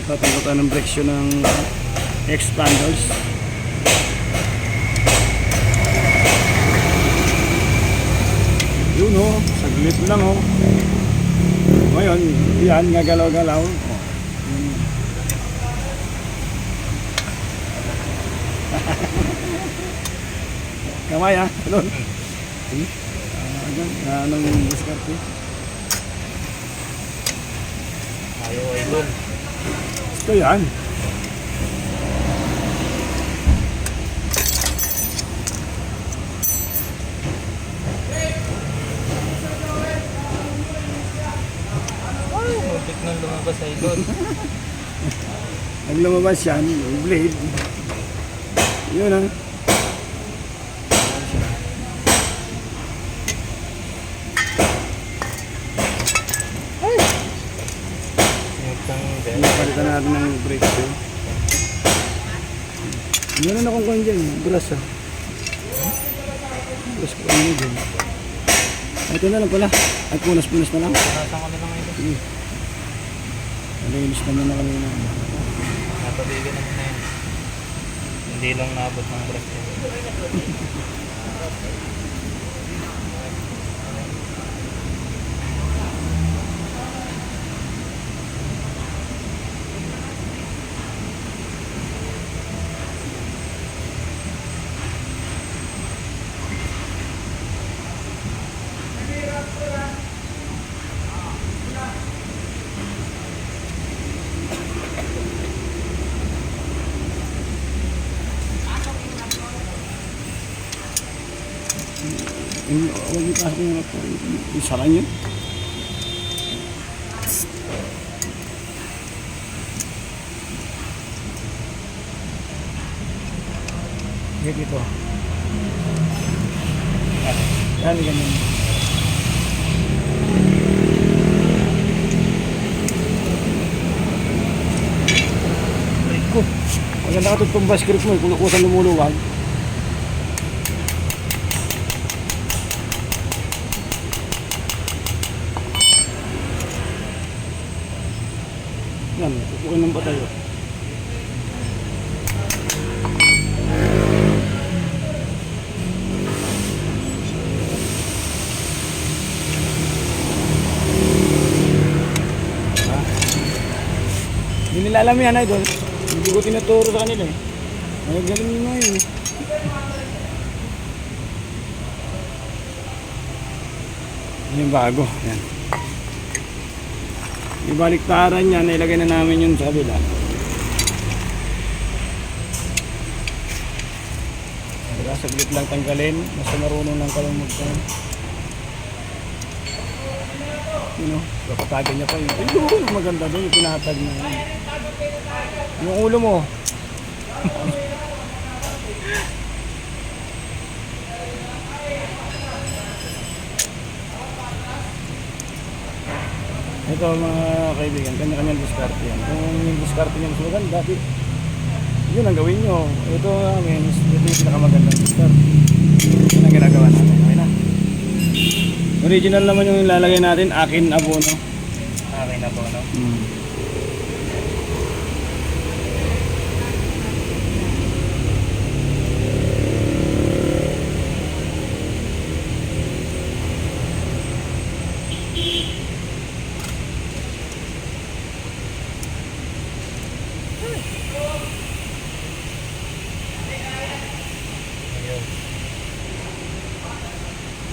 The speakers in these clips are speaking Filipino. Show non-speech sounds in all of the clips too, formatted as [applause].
Natatanggap ng breksyon ng expanders. Yun oh, saglit lang oh. Ngayon, yan, gagalaw-galaw. Oh. [laughs] Kamay ah, doon. Hmm? Ah, anong diskarte? Ayaw ay doon. Ito yan. Muntik nang lumabas ay doon. Pag lumabas yan, yung blade. Yun ah. Mukhang Yung palitan natin ng brake shoe. Meron akong kung dyan, brass ah. Brass ko ano dyan. Ito na lang pala. Ay, punas-punas na lang. Nasa kami lang ito. Nalinis naman na kami na. Napabigan naman na yun. Hindi lang naabot ng brush [laughs] Yung, huwag yung pasok yung ako. Yung sara niyo. Dito dito. Yan, ganyan. Maganda ka itong basket mo, eh, kung kusan lumuluwag. Kukunin ng batayo. Hindi nila alam yan, idol. Hindi ko tinuturo sa kanila eh. Ay, galing nga yun. Yan yung bago. Yan. Ibaliktaran niya, nailagay na namin yun sa kabila. Diba, saglit lang tanggalin. Basta marunong lang ka lang magkain. Yun o, kapatagan niya pa yun. Ayun, maganda doon yung pinatag na yun. Yung ulo mo. [laughs] Ito mga kaibigan, kanya-kanyang diskarte yan. Kung yung diskarte niya mas maganda, yun ang gawin nyo. Ito namin, ito yung pinakamagandang diskarte. Yun ang ginagawa natin. Okay na. Original naman yung ilalagay natin, akin abono. Okay na po, no? Hmm.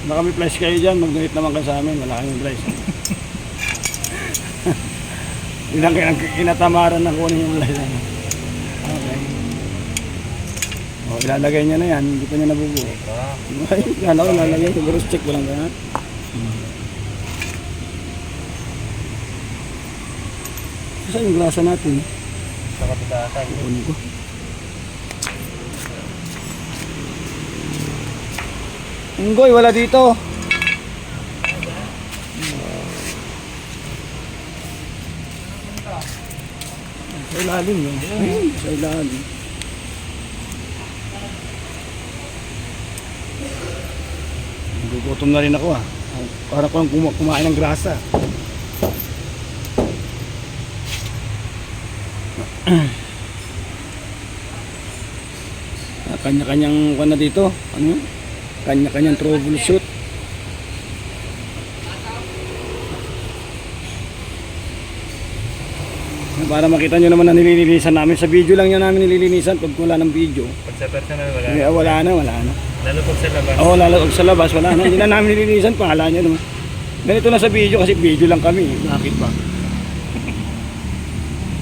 Baka may flash kayo dyan, mag-donate naman kayo sa amin. Wala kayong flash. [laughs] Hindi lang kayo kinatamaran na kunin yung flash. Okay. O, ilalagay niya na yan. Hindi pa niya nabubuo. Ay, kala ko ilalagay. Siguro check ko lang yan. Saan yung grasa natin? Sa yun. Kunin ko. Unggoy, wala dito. Sa ilalim yun. Ayun, sa ilalim. Nagugutom na rin ako ah. Parang ko kuma- kumain ng grasa. [clears throat] Kanya-kanyang kwan na dito. Ano? yun? Kanya-kanyang troubleshoot. Para makita nyo naman na nililinisan namin. Sa video lang yan namin nililinisan pag wala ng video. Pag sa personal, wala. Eh, wala na, wala na. Lalo pag sa labas. Oo, lalo pag sa labas, wala na. Hindi na namin nililinisan, pangalan nyo naman. Ganito na sa video kasi video lang kami. Bakit ba?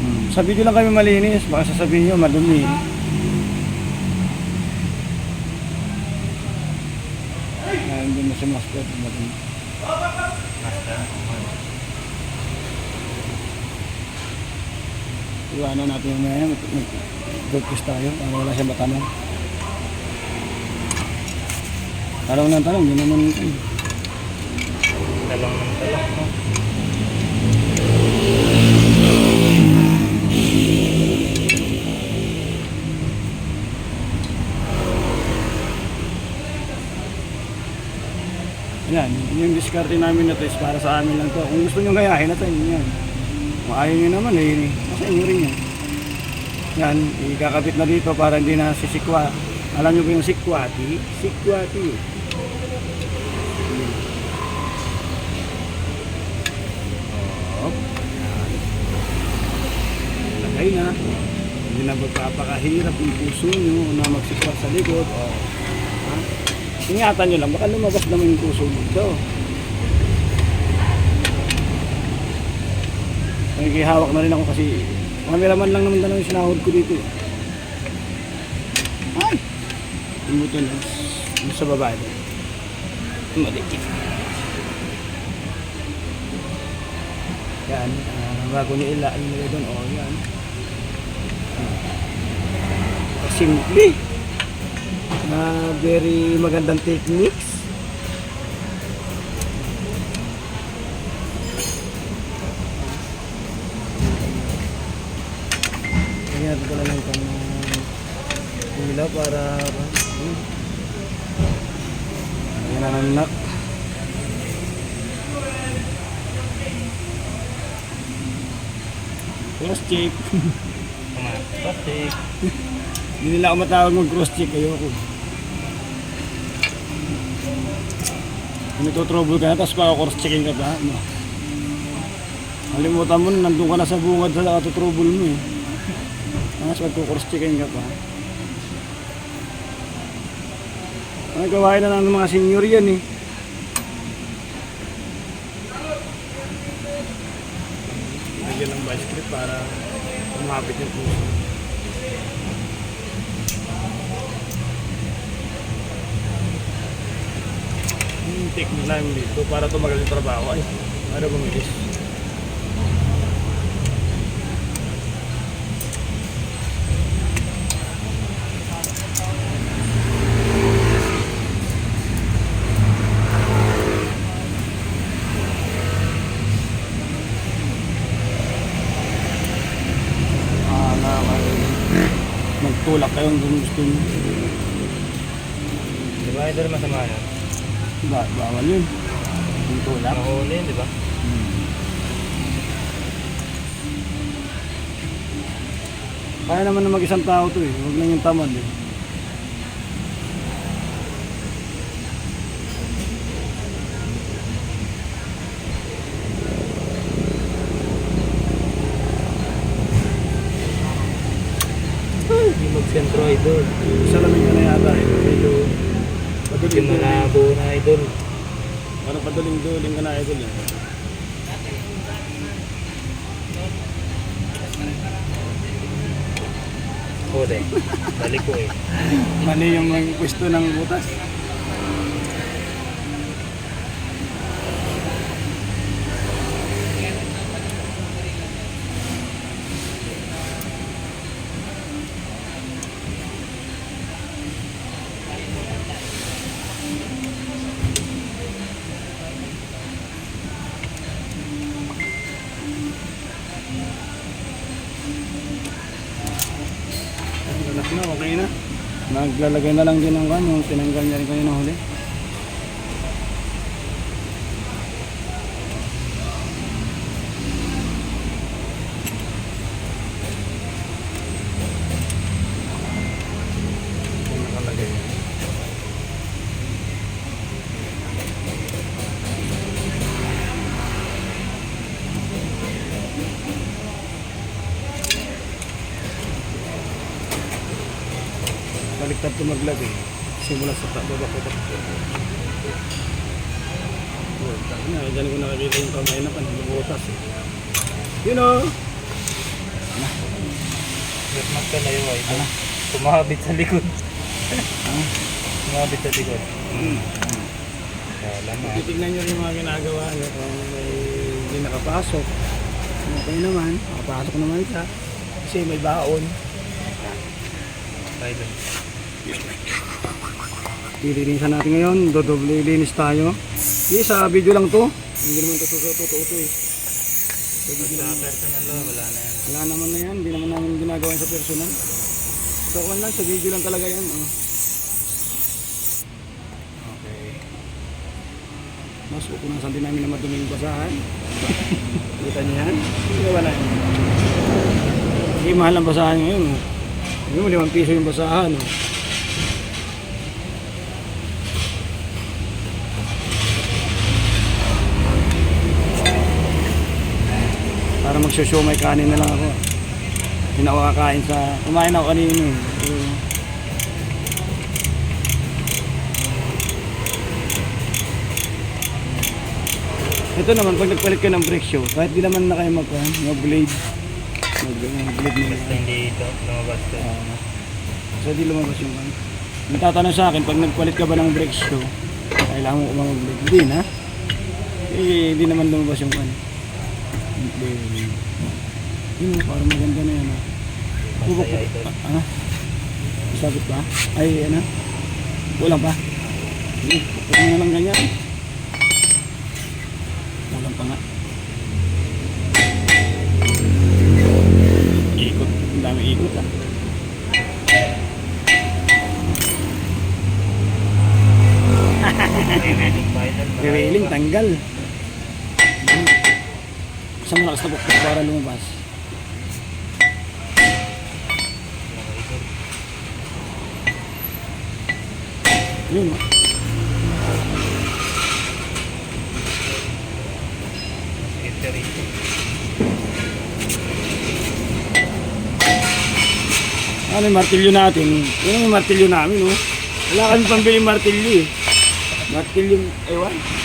Hmm, Sa video lang kami malinis, baka sasabihin nyo madumi. Ayun din madumi. Master. Iwanan natin yung maya, mag-focus tayo, para wala siya matanong. Tanong ng tanong, yun naman. Talong ng talong. No? Yan, yung diskarte namin na to is para sa amin lang to. Kung gusto nyo gayahin na to, yun yan. Ayaw nyo naman, eh, nasa inyo rin yan. Yan, ikakabit na dito para hindi na sisikwa. Alam nyo ba yung sikwati? Sikwati. Oh. Lagay na. Hindi na magpapakahirap yung puso nyo na magsikwat sa likod. Oh. Ingatan nyo lang, baka lumabas naman yung puso dito. Nagkihawak na rin ako kasi cameraman lang naman talaga yung sinahod ko dito. eh. Ay! Yung buto na sa baba ito. Madikit. Yan, ah, bago niya ila, yung nila doon, oh yan. Ah, Simple na very magandang techniques. Kaya ko lang itong uh, ilaw para hmm. Ayan na nanak. Cross check. Tama. Plastic. Hindi nila ako matawag mag cross check. Ayoko. Kung ito-trouble ka na, tapos pa-cross checking ka pa. No. Kalimutan mo, nandun ka na sa bungad sa trouble mo eh. Tapos magko-cross checking ka pa. Ang gawain na ng mga senior yan eh. Lagyan ng vice grip para umapit yung puso. Yung technique namin dito para tumagal yung trabaho ay para bumilis. Ah, na magtulak kayong gusto nyo. Di ba idol masama yun? Ba, bawal yun. Yung tulak. Mahuli, di ba? Kaya naman na mag-isang tao to eh. Huwag lang yung tamad eh. Hindi mag-sentro idol. Salamin ka na yata eh. Medyo Paduling mo na idol. Parang paduling-duling ka na idol eh. Huli. Balik ko eh. Mali yung pwesto ng butas. Naglalagay na lang din ng kan, yung tinanggal niya rin kayo na huli. Ito maglagay. Simula sa baba ko na, dyan ko nakikita yung kamay na pan, bubutas eh. Yun o. Wait, magkalayo ay ito. Tumabit sa likod. Tumabit sa likod. Kala mo. ah. Titignan nyo rin yung mga ginagawa nyo kung may hindi nakapasok. Okay naman, nakapasok naman siya. Kasi may baon. Tayo dun. Lilinisan natin ngayon, dodoble linis tayo. Hindi, sa video lang to. Hindi naman to totoo totoo to eh. Sa personal law, wala na yan. Wala naman na yan, hindi naman namin ginagawa sa personal. So, kung lang, sa video lang talaga yan. Oh. Okay. Mas pupunasan din namin na madumi yung basahan. [laughs] Kita niyo yan? Hindi wala yan. Hindi mahal ang basahan ngayon. Oh. Hindi mo, limang piso yung basahan. Oh. Para magsushow may kanin na lang ako. Hindi na ako kakain sa... Kumain ako kanina. eh. Ito naman, pag nagpalit ka ng brake shoe, kahit di naman na kayo magkuhan, yung blade. Mag, mag blade mo Basta hindi ito, lumabas to. Ah, so di lumabas yung kan. Yung tatanong sa akin, pag nagpalit ka ba ng brake shoe, kailangan mo ba mag-blade? Hindi na. Eh, hindi naman lumabas yung kan. Blade. Yun, parang maganda na yan. ah. Masaya ito. Ah, sabit pa? Ay, ano? Kulang pa? Mo na lang ganyan. Kulang pa nga. Ikot. Ang dami ikot ah. [laughs] Railing, tanggal. Saan mo nakastapok para lumabas? Yun. Ano yung martilyo natin? Yun yung martilyo namin, oh. Wala kami pambili martilyo eh. Martilyo. Ewan.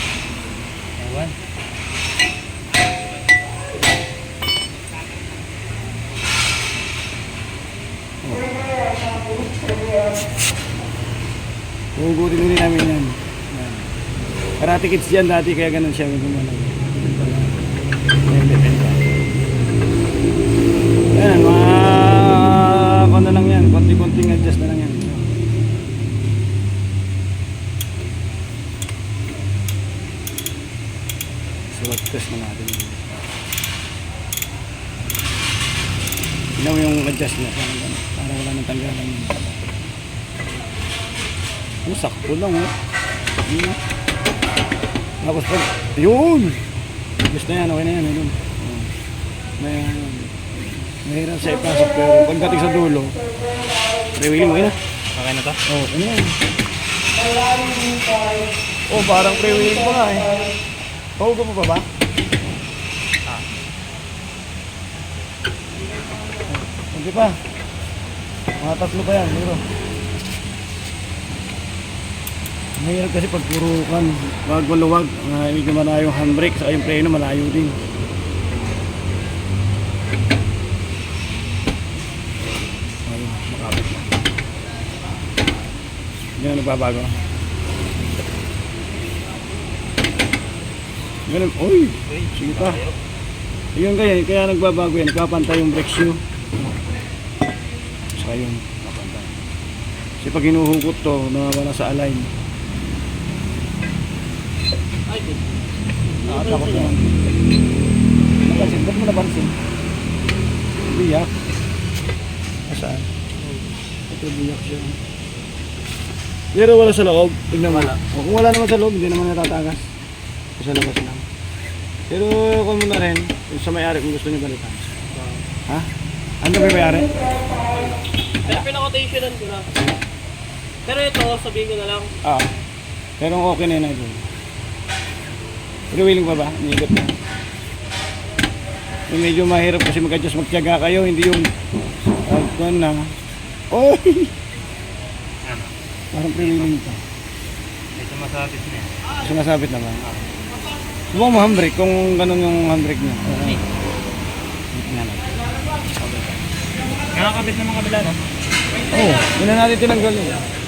Hugutin ulit namin yan. Yan. Karate kids yan dati, kaya ganun siya. Gumano. Yan, depende. Yan, mga kung na lang yan. Konti-konting adjust na lang yan. Swat test na natin. Mo yung adjust niya. Parang ganun. Para wala nang tanggalan yun. Oh, sakto lang oh. Yun. Tapos pag, yun! Gusto na yan, okay na yan. Yun. May, mahirap siya ipasok pero pagdating sa dulo, pre-wheeling, okay na. Okay na to? Oh, ano yan? Oh, parang pre-wheeling pa nga eh. Pahuga mo pa ba? Ah. Hindi pa. Mga tatlo pa yan, siguro. Mahirap kasi pag puro kan, wag maluwag, uh, medyo malayo yung handbrake, saka yung preno malayo din. Ayun, makapit na. Ganun nagbabago. Ganun, uy! Sige pa. tayo. Yun kaya, kaya nagbabago yan, nagpapantay yung brake shoe. Saka yun, napantay. Kasi pag hinuhugot to, nawawala sa align. Nakatakot naman. Napansin, ba't mo napansin? Biyak. Saan? Ito biyak siya. Pero wala sa loob. Tignan mo. O, kung wala naman sa loob, hindi naman natatagas. Sa labas lang. Pero kung mo na rin, yung sa may-ari kung gusto niyo balikan. Ha? Ano ba may-ari? Pero pinaka-quotationan ko na. Pero ito, sabihin ko na lang, Ah. Pero okay na yun na ito. Pero willing pa ba? Niikot na. Yung medyo mahirap kasi mag-adjust magtiyaga kayo, hindi yung uh, na. Oy! Parang pre-wheeling to. May sumasabit na yan. Sinasabit naman. Subukan mo handbrake kung ganun yung handbrake niya. Nga lang. Nakakabit naman kabila, no? Oo, oh, yun na natin tinanggal yun.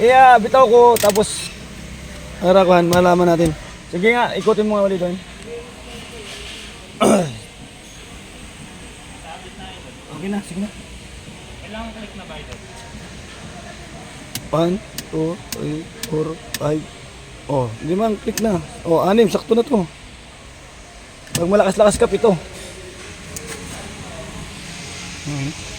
Iya, bitaw ko tapos harakuhan, malaman natin. Sige nga, ikutin mo nga ulit doon. [clears throat] okay na, sige na. Kailangan click na ba ito? 1, 2, 3, 4, 5. Oh, limang click na. Oh, anim, sakto na to. Pag malakas-lakas ka, pito. Hmm.